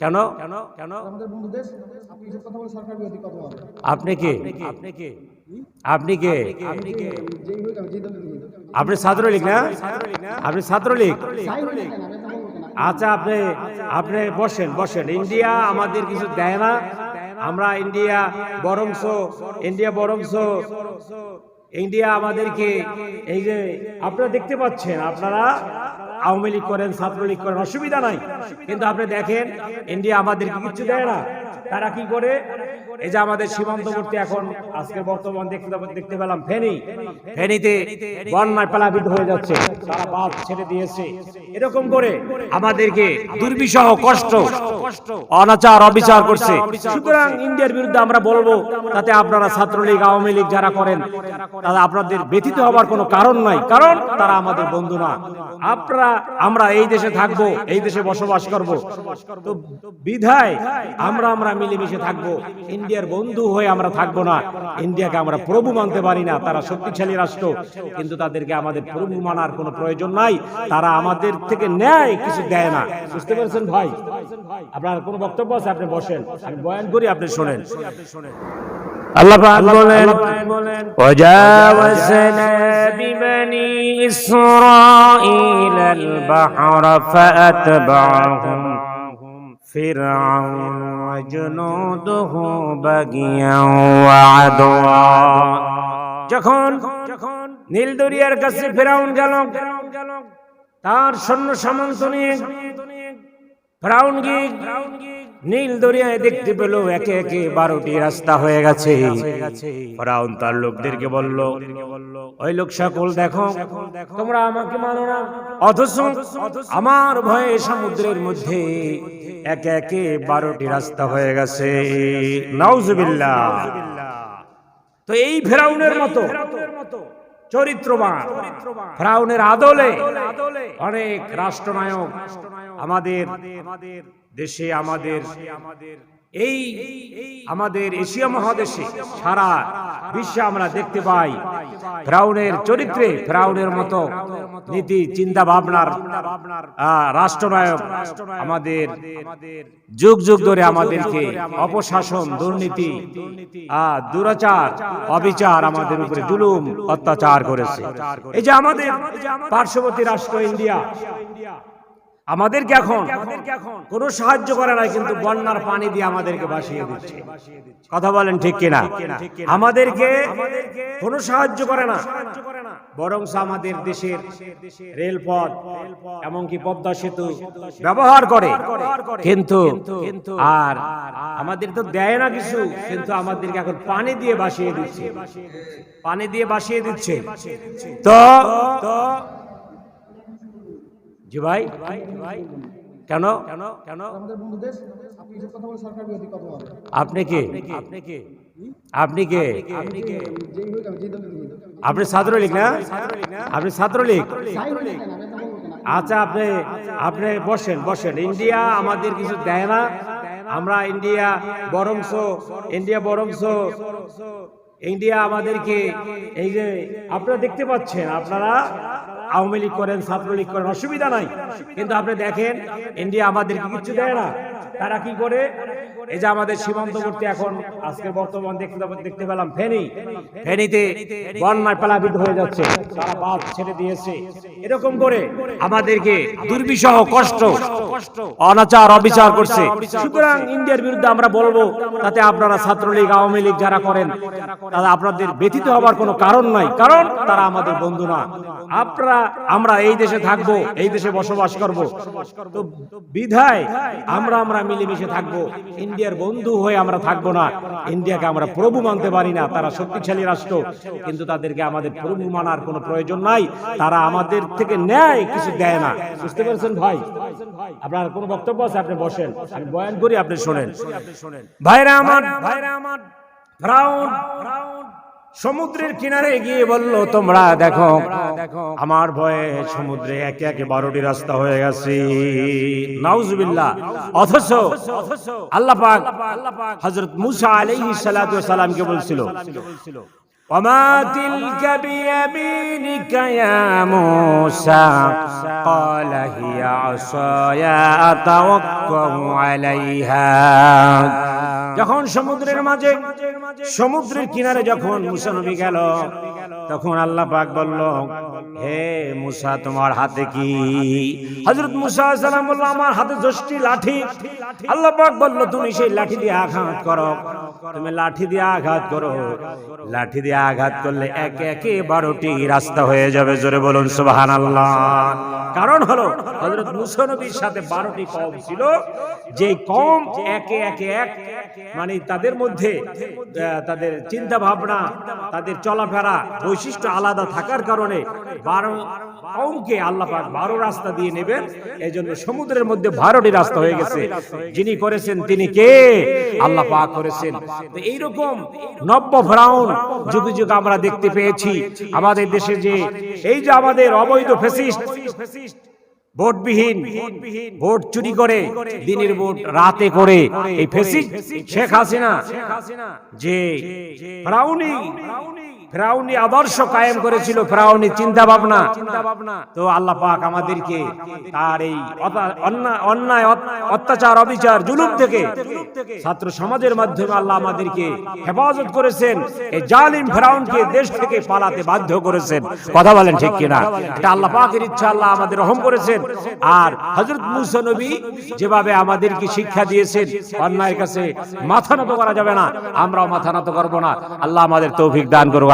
কেন? কেন? কেন? আমাদের বন্ধু দেশ আপনি কে? আপনি কে? আপনি কে? আপনি কে। আপনি ছাত্রলীগ না? আপনি ছাত্রলীগ। আচ্ছা আপনি আপনি বসেন বসেন। ইন্ডিয়া আমাদের কিছু দেয় না। আমরা ইন্ডিয়া বরংস ইন্ডিয়া বরংস ইন্ডিয়া আমাদেরকে এই যে আপনারা দেখতে পাচ্ছেন, আপনারা আওয়ামী লীগ করেন, ছাত্রলীগ করেন, অসুবিধা নাই। কিন্তু আপনি দেখেন, ইন্ডিয়া আমাদেরকে কিছু দেয় না। তারা কি করে? এই যে আমাদের সীমান্তবর্তী এখন আজকে বর্তমান দেখতে দেখতে পেলাম ফেনী। ফেনীতে বন্যায় প্লাবিত হয়ে যাচ্ছে। তারা বাদ ছেড়ে দিয়েছে। এরকম করে আমাদেরকে দুর্বিষহ কষ্ট, অনাচার, অবিচার করছে। সুতরাং ইন্ডিয়ার বিরুদ্ধে আমরা বলব, তাতে আপনারা ছাত্রলীগ, আওয়ামী লীগ যারা করেন, তারা আপনাদের ব্যথিত হবার কোনো কারণ নাই। কারণ তারা আমাদের বন্ধু না। আপনারা, আমরা এই দেশে থাকব, এই দেশে বসবাস করব। তো বিধায় আমরা আমরা মিলেমিশে থাকব। ইন্ডিয়ার বন্ধু হয়ে আমরা থাকব না। ইন্ডিয়াকে আমরা প্রভু মানতে পারি না তারা শক্তিশালী রাষ্ট্র। কিন্তু তাদেরকে আমাদের প্রভু মানার কোনো প্রয়োজন নাই। তারা আমাদের থেকে নেয় কিছু দেয় না। বুঝতে পারছেন ভাই? আপনার কোনো বক্তব্য আছে? আপনি বসেন। আমি বয়ান করি আপনি শোনেন। আল্লাহ পাক বলেন ওয়াজাওয়াসনা আল বাহর ফাতবাহুম فرعون وجنوده بغيا وعدوا যখন যখন নীল দরিয়ার কাছে ফেরাউন গেল তার সৈন্য সামন্ত নিয়ে ফেরাউন গিয়ে নীল দরিয়ায় দেখতে পেল একে একে বারোটি রাস্তা হয়ে গেছে ফেরাউন তার লোকদেরকে বলল ওই লোক সকল দেখো তোমরা আমাকে মানো না অথচ আমার ভয়ে সমুদ্রের মধ্যে একে একে বারোটি রাস্তা হয়ে গেছে। নাউজবিল্লা তো এই ফেরাউনের মতো চরিত্রবান, ফেরাউনের আদলে অনেক রাষ্ট্রনায়ক আমাদের দেশে আমাদের আমাদের এই আমাদের এশিয়া মহাদেশে সারা বিশ্বে আমরা দেখতে পাই ফ্রাউনের চরিত্রে, ফ্রাউনের মতো নীতি, চিন্তা ভাবনার রাষ্ট্রনায়ক আমাদের যুগ যুগ ধরে আমাদেরকে অপশাসন, দুর্নীতি দুরাচার, অবিচার আমাদের উপরে জুলুম, অত্যাচার করেছে। এই যে আমাদের পার্শ্ববর্তী রাষ্ট্র ইন্ডিয়া আমাদেরকে এখন কোনো সাহায্য করে না কিন্তু বন্যার পানি দিয়ে আমাদেরকে ভাসিয়ে দিচ্ছে। কথা বলেন ঠিক কিনা? আমাদেরকে কোনো সাহায্য করে না। বরং আমাদের দেশের রেলপথ, এমনকি পদ্মা সেতু ব্যবহার করে। কিন্তু আর আমাদের তো দেয় না কিছু, কিন্তু আমাদেরকে এখন পানি দিয়ে বাসিয়ে দিচ্ছে। পানি দিয়ে বাসিয়ে দিচ্ছে। তো জি ভাই। কেন? কেন? কেন আপনি কে? আপনি কে? আপনি কে? আপনি কে। আপনি ছাত্রলীগ না? আপনি ছাত্রলীগ? আচ্ছা আপনি আপনি বসেন বসেন। ইন্ডিয়া আমাদের কিছু দেয় না। আমরা ইন্ডিয়া বরংস ইন্ডিয়া বরংস। ইন্ডিয়া আমাদেরকে এই যে আপনারা দেখতে পাচ্ছেন আপনারা আওয়ামী লীগ করেন, ছাত্রলীগ করেন, অসুবিধা নাই। কিন্তু আপনি দেখেন, ইন্ডিয়া আমাদেরকে কিছু দেয় না। তারা কি করে? এই যে আমাদের সীমান্তবর্তী এখন, আজকে বর্তমান দেখতে পেলাম ফেনী। ফেনীতে বন্যায় প্লাবিত হয়ে যাচ্ছে। তারা বাদ ছেড়ে দিয়েছে। এরকম করে আমাদেরকে দুর্বিষহ কষ্ট, অনাচার, অবিচার করছে। সুতরাং ইন্ডিয়ার বিরুদ্ধে আমরা বলব, তাতে আপনারা ছাত্রলীগ, আওয়ামী লীগ যারা করেন, তারা আপনাদের ব্যথিত হবার কোনো কারণ নাই। কারণ তারা আমাদের বন্ধু না। আপনারা আমরা এই দেশে থাকব, এই দেশে বসবাস করব। তো বিধায় আমরা আমরা মিলেমিশে থাকব। ইন্ডিয়ার বন্ধু হয়ে আমরা থাকব না। ইন্ডিয়াকে আমরা প্রভু মানতে পারি না। তারা শক্তিশালী রাষ্ট্র। কিন্তু তাদেরকে আমাদের প্রভু মানার কোনো প্রয়োজন নাই। তারা আমাদের থেকে নেয় কিছু দেয় না। বুঝতে পেরেছেন ভাই? আপনার কোনো বক্তব্য আছে? আপনি বসেন। আমি বয়ান করি, আপনি শোনেন। ভাইরা আমার ভাইরা আমার ফ্রাউন সমুদ্রের কিনারে গিয়ে বলল তোমরা দেখো আমার ভয়ে সমুদ্রে একে একে বারোটি রাস্তা হয়ে গেছে নাউজুবিল্লাহ অথচ আল্লাহ পাক হযরত মুসা আলাইহিস সালাতু ওয়াস সালামকে বলছিল وما تلك بيمينك يا موسى قال هي عصاي أتوكل عليها যখন সমুদ্রের মাঝে সমুদ্রের কিনারে যখন মুসানবী গেল তখন আল্লাহ পাক বলল, হে মুসা, তোমার হাতে কি? হযরত মুসা সালাম বলল, আমার হাতে যষ্টি লাঠি। আল্লাহ পাক বলল, তুমি সেই লাঠি দিয়ে আঘাত করো। তুমি লাঠি দিয়ে আঘাত করো। লাঠি দিয়ে আঘাত করলে একে একে বারোটি রাস্তা হয়ে যাবে। জোরে বলুন সুবাহান কারণ হলো হজরত মুসা নবীর সাথে বারোটি কম ছিল। যে কম একে একে এক মানে তাদের মধ্যে তাদের চিন্তা ভাবনা তাদের চলাফেরা বৈশিষ্ট্য আলাদা থাকার কারণে বারো কমকে আল্লাহ বারো রাস্তা দিয়ে নেবেন। এই জন্য সমুদ্রের মধ্যে বারোটি রাস্তা হয়ে গেছে। যিনি করেছেন তিনি কে? আল্লাহ পাক করেছেন। এইরকম নব্য ফ্রাউন যুগে যুগে আমরা দেখতে পেয়েছি। আমাদের দেশে যে এই যে আমাদের অবৈধ ফেসিস্ট, ভোটবিহীন, ভোট চুরি করে, দিনের ভোট রাতে করে, এই ফেসিস্ট শেখ হাসিনা, যে ফ্রাউনি ফ্রাউনি আদর্শ কায়েম করেছিল ফ্রাউনি চিন্তা ভাবনা তো আল্লাহ পাক আমাদেরকে তার এই অন্যায় অত্যাচার অবিচার জুলুম থেকে ছাত্র সমাজের মাধ্যমে আল্লাহ আমাদেরকে হেফাজত করেছেন। এই জালিম ফেরাউনকে দেশ থেকে পালাতে বাধ্য করেছেন। কথা বলেন ঠিক কিনা? এটা আল্লাহ পাকের ইচ্ছা আল্লাহ আমাদের রহম করেছেন। আর হযরত মুসা নবী যেভাবে আমাদেরকে শিক্ষা দিয়েছেন অন্যায়ের কাছে মাথা নত করা যাবে না আমরাও মাথা নত করব না। আল্লাহ আমাদের তৌফিক দান করব